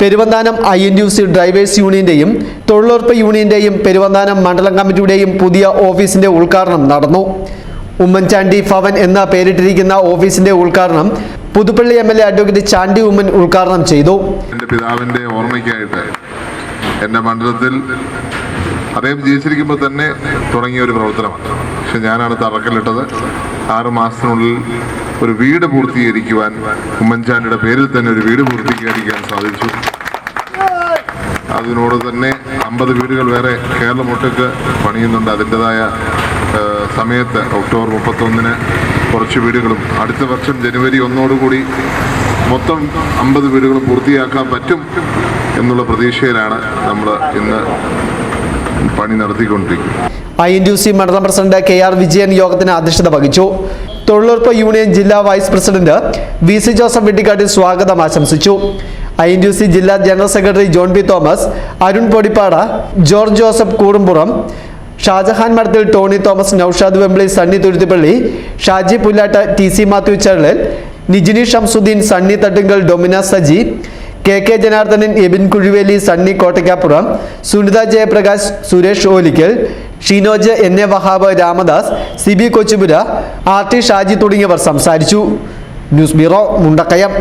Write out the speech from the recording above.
Peruvanthanam I N U C drivers യൂണിയന്റെയും തൊഴിലുറപ്പ് യൂണിയന്റെയും പെരുവന്താനം മണ്ഡലം കമ്മിറ്റിയുടെയും പുതിയ ഓഫീസിന്റെ ഉദ്ഘാടനം നടന്നു. ഉമ്മൻചാണ്ടി ഭവൻ എന്ന പേരിട്ടിരിക്കുന്ന ഓഫീസിന്റെ ഉദ്ഘാടനം Puthuppally M L A advocate Chandy Oommen ഉദ്ഘാടനം ചെയ്തു. എന്റെ പിതാവിന്റെ ഓർമ്മയ്ക്കായിട്ട് എന്റെ മണ്ഡലത്തിൽ അദ്ദേഹം ജീവിച്ചിരിക്കുമ്പോൾ തന്നെ തുടങ്ങിയ ഒരു പ്രവർത്തനമാണ്. പക്ഷെ ഞാനാണ് തറക്കല്ലിട്ടത്. ആറ് മാസത്തിനുള്ളിൽ ഒരു വീട് പൂർത്തീകരിക്കുവാൻ ഉമ്മൻചാണ്ടിയുടെ പേരിൽ തന്നെ ഒരു വീട് പൂർത്തീകരിക്കാൻ സാധിച്ചു. അതിനോട് തന്നെ അമ്പത് വീടുകൾ വേറെ കേരളം ഒട്ടുക്ക് പണിയുന്നുണ്ട്. അതിന്റെതായ സമയത്ത് ഒക്ടോബർ മുപ്പത്തൊന്നിന് കുറച്ച് വീടുകളും അടുത്ത വർഷം ജനുവരി ഒന്നോടുകൂടി മൊത്തം അമ്പത് വീടുകളും പൂർത്തിയാക്കാൻ പറ്റും എന്നുള്ള പ്രതീക്ഷയിലാണ് നമ്മൾ ഇന്ന് പണി നടത്തിക്കൊണ്ടിരിക്കുന്നത്. ഐ എൻ യു സി മണ്ഡലം പ്രസിഡന്റ് കെ ആർ വിജയൻ യോഗത്തിന് അധ്യക്ഷത വഹിച്ചു. തൊഴിലുറപ്പ് യൂണിയൻ ജില്ലാ vice president V C Joseph Vettikattil സ്വാഗതം ആശംസിച്ചു. ഐ എൻ യു സി ജില്ലാ general secretary John P Thomas Arun Podippada George Joseph Koodumpuram Shajahan Madathil Tony Thomas Naushad Vembili Sunny Thuruthipally Shaji Pullattu T C Mathew Charalal Nijini Shamsuddin Sunny Thattunkal Domina Saji K K Janardhanan Ebin Kuzhiveli Sunny Kottakkappuram Sunitha Jayaprakash Suresh Olickal Sheenoj N A Wahab Ramadas C B Kochupura R T Shaji തുടങ്ങിയവർ സംസാരിച്ചു. News bureau Mundakayam.